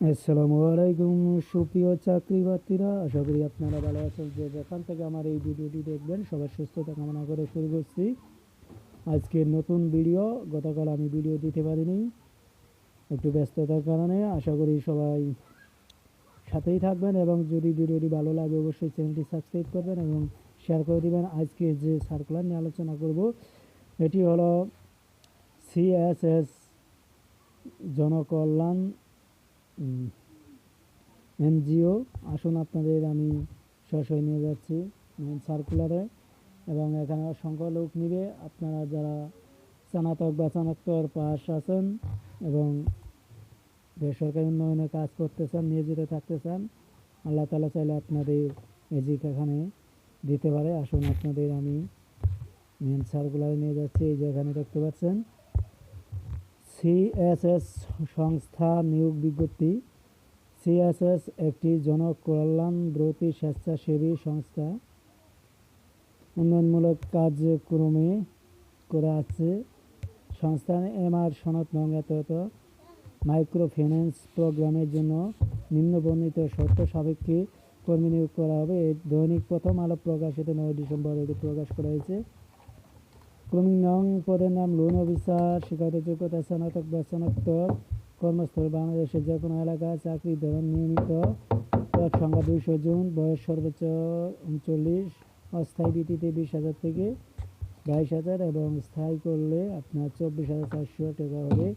আসসালামু আলাইকুম, সুপ্রিয় চাকরি আশা করি আপনারা ভালো আছেন। যে যেখান থেকে আমার এই ভিডিওটি দেখবেন, সবার সুস্থতা কামনা করে শুরু করছি। আজকের নতুন ভিডিও, গতকাল আমি ভিডিও দিতে পারিনি। একটু ব্যস্ততার কারণে আশা করি সবাই সাথেই থাকবেন এবং যদি ভিডিওটি ভালো লাগে, অবশ্যই চ্যানেলটি সাবস্ক্রাইব করবেন এবং শেয়ার করে দিবেন। আজকে যে সার্কুলার নিয়ে আলোচনা করব, এটি হলো সিএসএস জনকল্যাণ এনজিও, আসুন আপনাদের আমি সরাসরি নিয়ে যাচ্ছি সার্কুলারে এবং এখানে অসংখ্য লোক নিবে, আপনারা যারা স্নাতক বা স্নাতকোত্তর পাস আছেন এবং বেসরকারি উন্নয়নে কাজ করতে চান নিয়োজিত থাকতে চান আল্লাহ তালা চাইলে আপনাদের এজিক এখানে দিতে পারে। আসুন আপনাদের আমি মেন সার্কুলারে নিয়ে যাচ্ছি, এই যে এখানে দেখতে পাচ্ছেন। সিএসএস সংস্থা নিয়োগ বিজ্ঞপ্তি। সিএসএস একটি জনকল্যাণব্রতী স্বেচ্ছাসেবী সংস্থা। উন্নয়নমূলক কার্যক্রমে করে আছে। সংস্থান এমআর সনদ নং এত মাইক্রো ফিন্যান্স প্রোগ্রামের জন্য নিম্নবর্ণিত শর্ত সাপেক্ষে কর্মী নিয়োগ করা হবে। দৈনিক প্রথম আলো প্রকাশিত নয় ডিসেম্বর এটি প্রকাশ করা হয়েছে। ক্রমিক নং পদের নাম লোন অফিসার শিক্ষাগত যোগ্যতা স্নাতক বা স্নাতক কর্মস্থল বাংলাদেশের যে কোনো এলাকায় চাকরি ধরন নিয়মিত সংখ্যা দুইশো জন বয়স সর্বোচ্চ উনচল্লিশ অস্থায়ী ভিত্তিতে বিশ হাজার থেকে বাইশ হাজার এবং স্থায়ী করলে আপনার চব্বিশ হাজার চারশো টাকা হবে।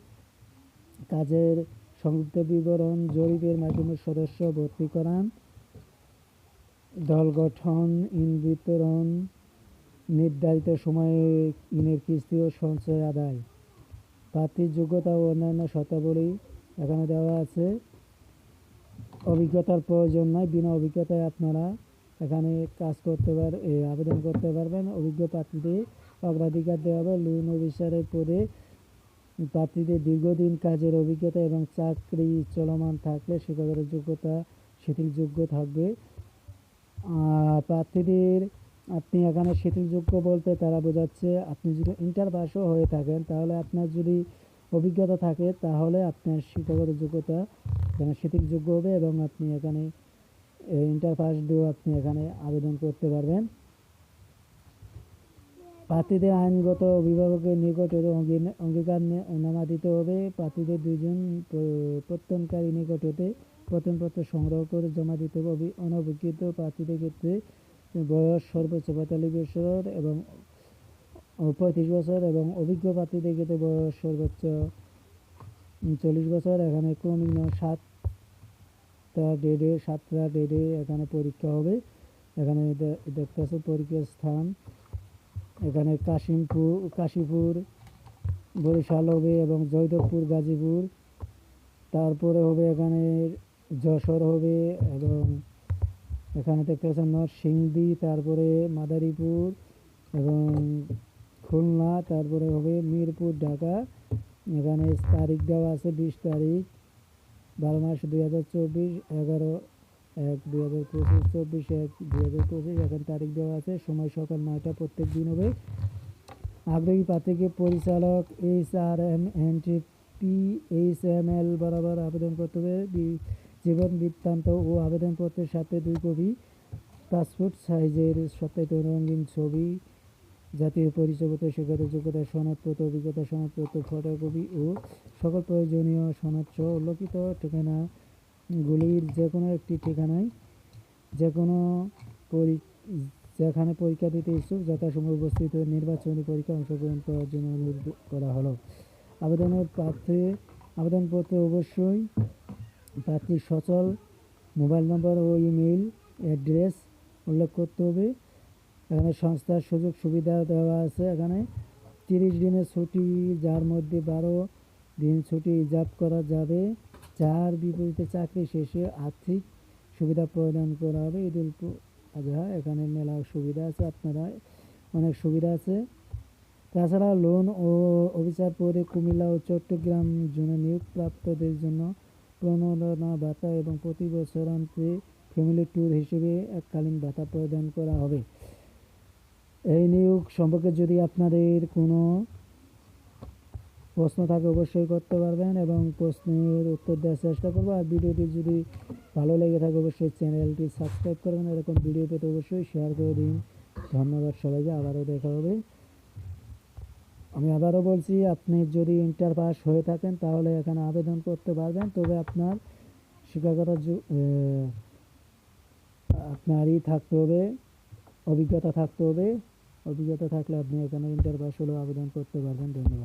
কাজের সংযুক্ত বিবরণ জরিপের মাধ্যমে সদস্য ভর্তি করান। দল গঠন, ইন বিতরণ নির্ধারিত সময়ে ঋণের কিস্তি ও সঞ্চয় আদায়। প্রার্থীর যোগ্যতা ও অন্যান্য শর্তাবলী এখানে দেওয়া আছে। অভিজ্ঞতার প্রয়োজন নয় বিনা অভিজ্ঞতায় আপনারা এখানে কাজ করতে পার আবেদন করতে পারবেন। অভিজ্ঞ প্রার্থীদের অগ্রাধিকার দেওয়া হবে। লোন অফিসারের পদে প্রার্থীদের দীর্ঘদিন কাজের অভিজ্ঞতা এবং চাকরি চলমান থাকলে শিক্ষাগত যোগ্যতা শিথিলযোগ্য থাকবে। প্রার্থীদের আপনি এখানে শিথিলযোগ্য বলতে তারা বোঝাচ্ছে, আপনি যদি ইন্টার পাসও হয়ে থাকেন, তাহলে আপনার যদি অভিজ্ঞতা থাকে, তাহলে আপনার শিক্ষাগত যোগ্যতা এখানে শিথিলযোগ্য হবে এবং আপনি এখানে ইন্টার পাস দিয়েও আপনি এখানে আবেদন করতে পারবেন। প্রার্থীদের আইনগত অভিভাবকের নিকট অঙ্গীকার নামা দিতে হবে। প্রার্থীদের দুইজন প্র- প্রত্যয়নকারী নিকট হতে প্রত্যয়নপত্র সংগ্রহ করে জমা দিতে হবে। অনভিজ্ঞিত প্রার্থীদের ক্ষেত্রে বয়স সর্বোচ্চ পঁয়তাল্লিশ বছর এবং পঁয়ত্রিশ বছর এবং অভিজ্ঞ প্রার্থীদের ক্ষেত্রে বয়স সর্বোচ্চ চল্লিশ বছর। এখানে ক্রমিক সাতটা ডেডে সাতটা ডেডে এখানে পরীক্ষা হবে। এখানে দে- দেখতে পাচ্ছেন পরীক্ষার স্থান। এখানে কাশিমপুর, কাশীপুর, বরিশাল হবে এবং জয়দেবপুর, গাজীপুর। তারপরে হবে এখানে যশোর হবে এবং এখানে দেখতে পাচ্ছেন নরসিংদী তারপরে মাদারীপুর এবং খুলনা, তারপরে হবে মিরপুর, ঢাকা। এখানে তারিখ দেওয়া আছে বিশ তারিখ, বারো মাস দুই হাজার চব্বিশ, এগারো এক দুই হাজার পঁচিশ, চব্বিশ এক দুই হাজার পঁচিশ। এখানে তারিখ দেওয়া আছে সময় সকাল নয়টা প্রত্যেক দিন হবে। আগ্রহী প্রার্থীকে পরিচালক H R M N T P H M L বরাবর আবেদন করতে হবে। জীবন বৃত্তান্ত ও আবেদনপত্রের সাথে দুই কপি পাসপোর্ট সাইজের সত্যায়িত রঙিন ছবি, জাতীয় পরিচয়পত্র, শিক্ষাগত যোগ্যতা, সনদপত্র, অভিজ্ঞতা সনদপত্র, ফটোকপি ও সকল প্রয়োজনীয় সনদ সহ উল্লেখিত ঠিকানাগুলির যে কোনো একটি ঠিকানায় যে কোনো পরি, যেখানে পরীক্ষা দিতে ইচ্ছুক যথাসময় উপস্থিত নির্বাচনী পরীক্ষা অংশগ্রহণ করার জন্য অনুরোধ করা হলো। আবেদনের প্রার্থী আবেদনপত্র অবশ্যই প্রার্থীর সচল, মোবাইল নম্বর ও ইমেইল অ্যাড্রেস উল্লেখ করতে হবে। এখানে সংস্থার সুযোগ সুবিধা দেওয়া আছে। এখানে তিরিশ দিনের ছুটি, যার মধ্যে বারো দিন ছুটি রিজার্ভ করা যাবে। যার বিপরীতে চাকরি শেষে আর্থিক সুবিধা প্রদান করা হবে। ঈদুল ফু- আজহা, এখানে মেলা সুবিধা আছে, আপনারা অনেক সুবিধা আছে। তাছাড়া লোন ও অফিসার পদে কুমিল্লা ও চট্টগ্রাম জোনে নিয়োগপ্রাপ্তদের জন্য প্রণোদনা ভাতা এবং প্রতি বছর বছরান্তে ফ্যামিলি ট্যুর হিসেবে এককালীন ভাতা প্রদান করা হবে। এই নিয়োগ সম্পর্কে যদি আপনাদের কোনো প্রশ্ন থাকে অবশ্যই করতে পারবেন এবং প্রশ্নের উত্তর দেওয়ার চেষ্টা করব। আর ভিডিওটি যদি ভালো লেগে থাকে অবশ্যই চ্যানেলটি সাবস্ক্রাইব করবেন। এরকম ভিডিও পেতে অবশ্যই শেয়ার করে দিন। ধন্যবাদ সবাইকে। আবারও দেখা হবে। আমি আবারও বলছি, আপনি যদি ইন্টার পাস হয়ে থাকেন, তাহলে এখানে আবেদন করতে পারবেন। তবে আপনার শিক্ষাগত আপনারই থাকতে হবে, অভিজ্ঞতা থাকতে হবে। অভিজ্ঞতা থাকলে আপনি এখানে ইন্টার পাস হলেও আবেদন করতে পারবেন। ধন্যবাদ।